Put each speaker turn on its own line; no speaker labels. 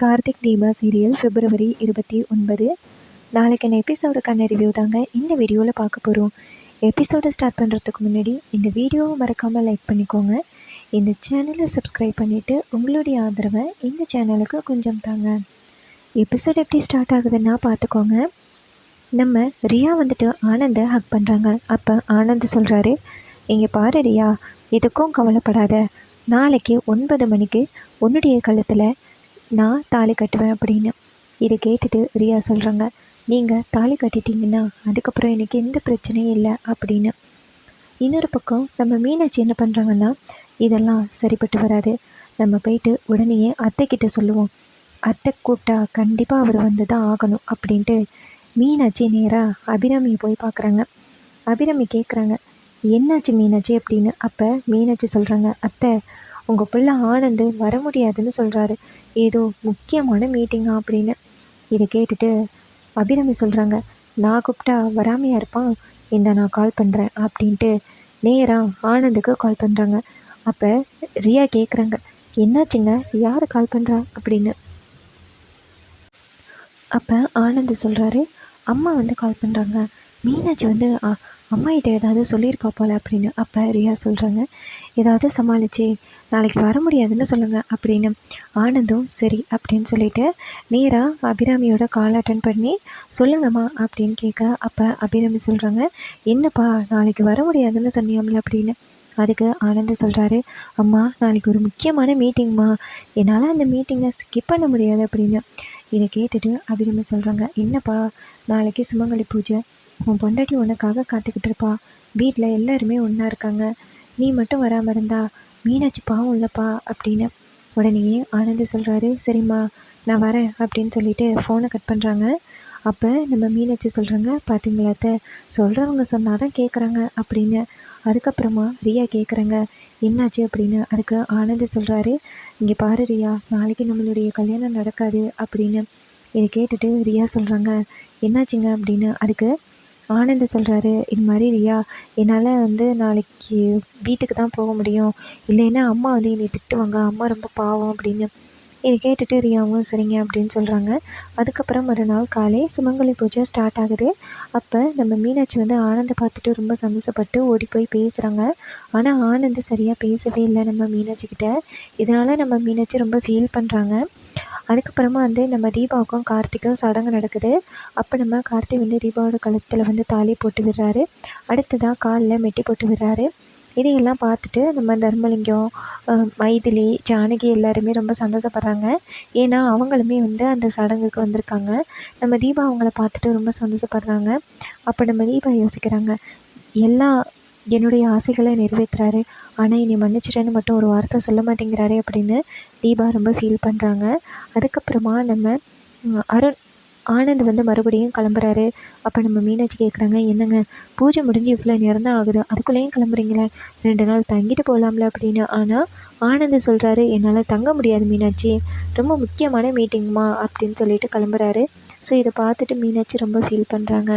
Karthik Deepa serial பிப்ரவரி இருபத்தி ஒன்பது. நாளைக்கான எபிசோடுக்கான ரிவ்யூ தாங்க இந்த வீடியோவில் பார்க்க போகிறோம் எபிசோடை ஸ்டார்ட் பண்ணுறதுக்கு முன்னாடி இந்த வீடியோவை மறக்காமல் லைக் பண்ணிக்கோங்க. இந்த சேனலை சப்ஸ்கிரைப் பண்ணிவிட்டு உங்களுடைய ஆதரவை இந்த சேனலுக்கு கொஞ்சம் தாங்க. எபிசோட் எப்படி ஸ்டார்ட் ஆகுதுன்னா பார்த்துக்கோங்க. நம்ம ரியா வந்துட்டு ஆனந்தை ஹக் பண்ணுறாங்க அப்போ ஆனந்த் சொல்கிறாரு இங்கே பாரு ரியா எதுக்கும் கவலைப்படாத. நாளைக்கு ஒன்பது மணிக்கு உன்னுடைய கழுத்தில் நான் தாலி கட்டுவேன் அப்படின்னு. இதை கேட்டுட்டு ரியா சொல்கிறாங்க நீங்கள் தாலி கட்டிட்டீங்கன்னா அதுக்கப்புறம் எனக்கு எந்த பிரச்சனையும் இல்லை அப்படின்னு. இன்னொரு பக்கம் நம்ம மீனாட்சி என்ன பண்ணுறாங்கன்னா இதெல்லாம் சரிப்பட்டு வராது. நம்ம போயிட்டு உடனேயே அத்தைக்கிட்ட சொல்லுவோம். அத்தை கூப்பிட்டா கண்டிப்பாக அவர் வந்து தான் ஆகணும் அப்படின்ட்டு மீனாட்சி நேராக அபிராமியை போய் பார்க்குறாங்க. அபிராமி கேட்குறாங்க என்னாச்சு மீனாட்சி? அப்படின்னு. அப்போ மீனாட்சி சொல்கிறாங்க அத்தை உங்கள் பிள்ளை ஆனந்து வர முடியாதுன்னு சொல்கிறாரு ஏதோ முக்கியமான மீட்டிங்கா அப்படின்னு. இதை கேட்டுட்டு அபிராமி சொல்கிறாங்க நான் கூப்பிட்டா வராமையா இருப்பான்? இந்த நான் கால் பண்ணுறேன் அப்படின்ட்டு நேராக ஆனந்துக்கு கால் பண்ணுறாங்க அப்போ ரியா கேட்குறாங்க என்னாச்சுங்க? யார் கால் பண்ணுறா அப்படின்னு. அப்போ ஆனந்த் சொல்கிறாரு அம்மா வந்து கால் பண்ணுறாங்க மீனாட்சி வந்து அம்மாகிட்ட ஏதாவது சொல்லியிருக்கா போல அப்படின்னு அப்போ ரியா சொல்கிறாங்க ஏதாவது சமாளித்து நாளைக்கு வர முடியாதுன்னு சொல்லுங்கள் அப்படின்னு ஆனந்தும் சரி அப்படின்னு சொல்லிட்டு நேராக அபிராமியோட கால் அட்டன் பண்ணி சொல்லுங்கம்மா அப்படின்னு கேட்க அப்போ அபிராமி சொல்கிறாங்க என்னப்பா நாளைக்கு வர முடியாதுன்னு சொன்னியாம்ல அப்படின்னு. அதுக்கு ஆனந்த் சொல்கிறாரு அம்மா நாளைக்கு ஒரு முக்கியமான மீட்டிங்மா என்னால் அந்த மீட்டிங்கை ஸ்கிப் பண்ண முடியாது அப்படின்னு. இதை கேட்டுட்டு அபிராமி சொல்கிறாங்க என்னப்பா நாளைக்கு சுமங்கலி பூஜை. உன் பொண்டாட்டி உனக்காக காத்துக்கிட்டு இருப்பா. வீட்டில் எல்லாருமே ஒன்றா இருக்காங்க. நீ மட்டும் வராமல் இருந்தா மீனாட்சி பாவம் இல்லைப்பா அப்படின்னு உடனேயே ஆனந்த் சொல்கிறாரு சரிம்மா நான் வரேன் அப்படின்னு சொல்லிட்டு ஃபோனை கட் பண்ணுறாங்க அப்போ நம்ம மீனாட்சி சொல்கிறாங்க பார்த்தீங்களாத்த சொல்கிறவங்க சொன்னால் தான் கேட்குறாங்க அப்படின்னு. அதுக்கப்புறமா ரியா கேட்குறாங்க என்னாச்சு? அப்படின்னு. அதுக்கு ஆனந்த் சொல்கிறாரு இங்கே பாரு ரியா நாளைக்கு நம்மளுடைய கல்யாணம் நடக்காது அப்படின்னு. இதை கேட்டுட்டு ரியா சொல்கிறாங்க என்னாச்சுங்க? அப்படின்னு. அதுக்கு ஆனந்த் சொல்கிறாரு இது மாதிரி ரியா என்னால் வந்து நாளைக்கு வீட்டுக்கு தான் போக முடியும். இல்லைன்னா அம்மா வந்து என்னை திட்டுவாங்க அம்மா ரொம்ப பாவம் அப்படின்னு. இதை கேட்டுட்டு ரியாவும் சரிங்க அப்படின்னு சொல்கிறாங்க அதுக்கப்புறம் மறுநாள் காலை சுமங்கலி பூஜை ஸ்டார்ட் ஆகுது. அப்போ நம்ம மீனாட்சி வந்து ஆனந்தை பார்த்துட்டு ரொம்ப சந்தோஷப்பட்டு ஓடி போய் பேசுகிறாங்க ஆனால் ஆனந்த் சரியாக பேசவே இல்லை நம்ம மீனாட்சிக்கிட்ட இதனால் நம்ம மீனாட்சி ரொம்ப ஃபீல் பண்ணுறாங்க அதுக்கப்புறமா வந்து நம்ம தீபாவுக்கும் கார்த்திக்கும் சடங்கு நடக்குது. அப்போ நம்ம கார்த்திக் வந்து தீபாவோட கழுத்தில் வந்து தாலி போட்டு விடுறாரு. அடுத்ததாக காலில் மெட்டி போட்டு விடுறாரு. இதையெல்லாம் பார்த்துட்டு நம்ம தர்மலிங்கம் மைதிலி ஜானகி எல்லாருமே ரொம்ப சந்தோஷப்படுறாங்க. ஏன்னா அவங்களுமே வந்து அந்த சடங்குக்கு வந்திருக்காங்க. நம்ம தீபா அவங்கள பார்த்துட்டு ரொம்ப சந்தோஷப்படுறாங்க. அப்போ நம்ம தீபா யோசிக்கிறாங்க எல்லா என்னுடைய ஆசைகளை நிறைவேற்றுறாரு. ஆனால் என்னை மன்னிச்சிட்டேன்னு மட்டும் ஒரு வார்த்தை சொல்ல மாட்டேங்கிறாரு அப்படின்னு தீபா ரொம்ப ஃபீல் பண்ணுறாங்க அதுக்கப்புறமா நம்ம அருண் ஆனந்த் வந்து மறுபடியும் கிளம்புறாரு. அப்போ நம்ம மீனாட்சி கேட்குறாங்க என்னங்க பூஜை முடிஞ்சு இவ்வளோ நேரம் தான் ஆகுது. அதுக்குள்ளேயும் கிளம்புறீங்களே? ரெண்டு நாள் தங்கிட்டு போகலாம்ல அப்படின்னு. ஆனால் ஆனந்த் சொல்கிறாரு என்னால் தங்க முடியாது மீனாட்சி. ரொம்ப முக்கியமான மீட்டிங்மா அப்படின்னு சொல்லிட்டு கிளம்புறாரு. ஸோ இதை பார்த்துட்டு மீனாட்சி ரொம்ப ஃபீல் பண்ணுறாங்க